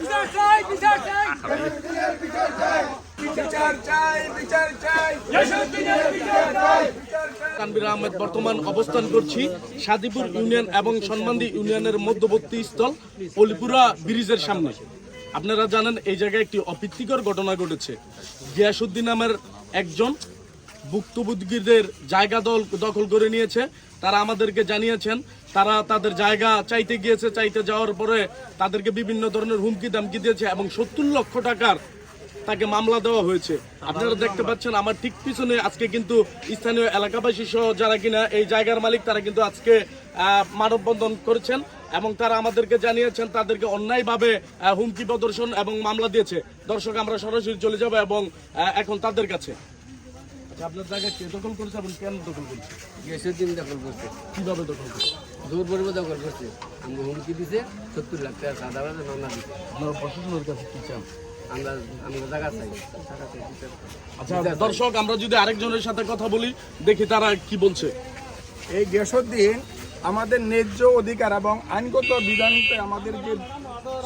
বিচার চাই বিচার চাই। বিচার চাই বিচার চাই ইয়াসুদ্দিনের বিচার চাই তানবির আহমেদ বর্তমান অবস্থান করছি সাদিপুর ইউনিয়ন এবং সন্মান্দি ইউনিয়নের মধ্যবর্তী স্থল অলিপুরা ব্রিজের সামনে। আপনারা জানেন এই জায়গায় একটি অপ্রীতিকর ঘটনা ঘটেছে। গিয়াসুদ্দিন নামের একজন ভুক্তভোগীদের জায়গা দল দখল করে নিয়েছে। তারা আমাদেরকে জানিয়েছেন, তারা তাদের জায়গা চাইতে গিয়েছে, চাইতে যাওয়ার পরে তাদেরকে বিভিন্ন ধরনের হুমকি দামকি দিয়েছে এবং সত্তর লক্ষ টাকার তাকে মামলা দেওয়া হয়েছে। আপনারা দেখতে পাচ্ছেন, আমার ঠিক পিছনে আজকে কিন্তু স্থানীয় এলাকাবাসী সহ যারা কিনা এই জায়গার মালিক, তারা কিন্তু আজকে মানববন্ধন করেছেন এবং তারা আমাদেরকে জানিয়েছেন, তাদেরকে অন্যায়ভাবে হুমকি প্রদর্শন এবং মামলা দিয়েছে। দর্শক, আমরা সরাসরি চলে যাব এবং এখন তাদের কাছে। আপনার জায়গা কে দখল করেছে এবং কেন দখল করেছে? দখল করছে। কীভাবে দখল করেছে? দূর পর্ব দখল করছে। আমরা হুমকি দিছে সত্তর লাখ টাকা সাদা বাজে মামলা দিছে। আপনারা প্রশাসনের কাছে কি চান? আমরা জায়গা চাই। আচ্ছা দর্শক আমরা যদি আরেকজনের সাথে কথা বলি দেখি তারা কি বলছে। এই গ্যাসোদ্দিন আমাদের ন্যায্য অধিকার এবং আইনগত বিধানকে আমাদের যে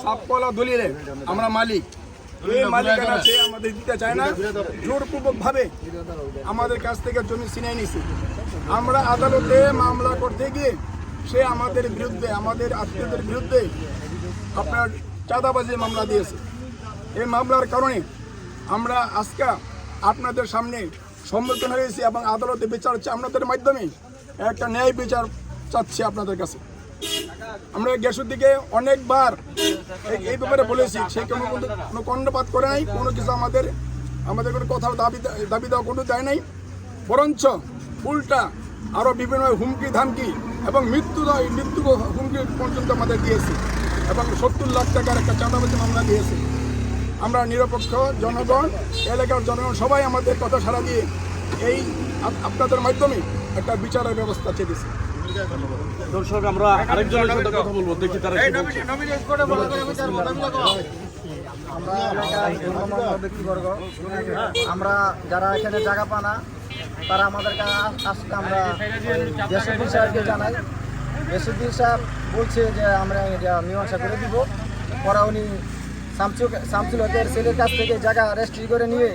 সাপকলা দলিলে আমরা মালিক। এই মালিকানা সে আমাদের দিতে চায় না। জোরপূর্বক আমাদের কাছ থেকে জমি ছিনাই নিছে। আমরা আদালতে মামলা করতে গিয়ে সে আমাদের বিরুদ্ধে আমাদের আত্মীয়দের বিরুদ্ধে আপনার চাঁদাবাজি মামলা দিয়েছে। এই মামলার কারণে আমরা আজকে আপনাদের সামনে সম্মুখীন হয়েছি এবং আদালতে বিচার হচ্ছে। আপনাদের মাধ্যমে একটা ন্যায় বিচার চাচ্ছি আপনাদের কাছে। আমরা গ্যাসের দিকে অনেকবার এই- ব্যাপারে বলেছি। সে কোনো কোনো কর্ণপাত করে নাই, কোনো কিছু আমাদের আমাদের কোনো কথা দাবি দাবি দেওয়া কোনো দেয় নাই। বরঞ্চ উল্টা আরও বিভিন্ন হুমকি ধামকি এবং মৃত্যু মৃত্যু হুমকি পর্যন্ত আমাদের দিয়েছে এবং সত্তর লাখ টাকার একটা চাঁদাবাজি মামলা দিয়েছে। আমরা নিরপেক্ষ জনগণ, এলাকার জনগণ সবাই আমাদের কথা সারা দিয়ে এই আপনাদের মাধ্যমে একটা বিচারের ব্যবস্থা চেয়েছি। দর্শক, আমরা আরেকজনের সাথে কথা বলব, দেখি তারা আমরা যারা এখানে জায়গা পানা, তারা আমাদের আজকে আমরা দেশুদ্দিন সাহেবকে জানাই। দেশুদ্দিন সাহেব বলছে যে আমরা এটা মীমাংসা করে দিব। পরে উনি শামসুল শামসুল হকের ছেলের কাছ থেকে জায়গা রেজিস্ট্রি করে নিয়ে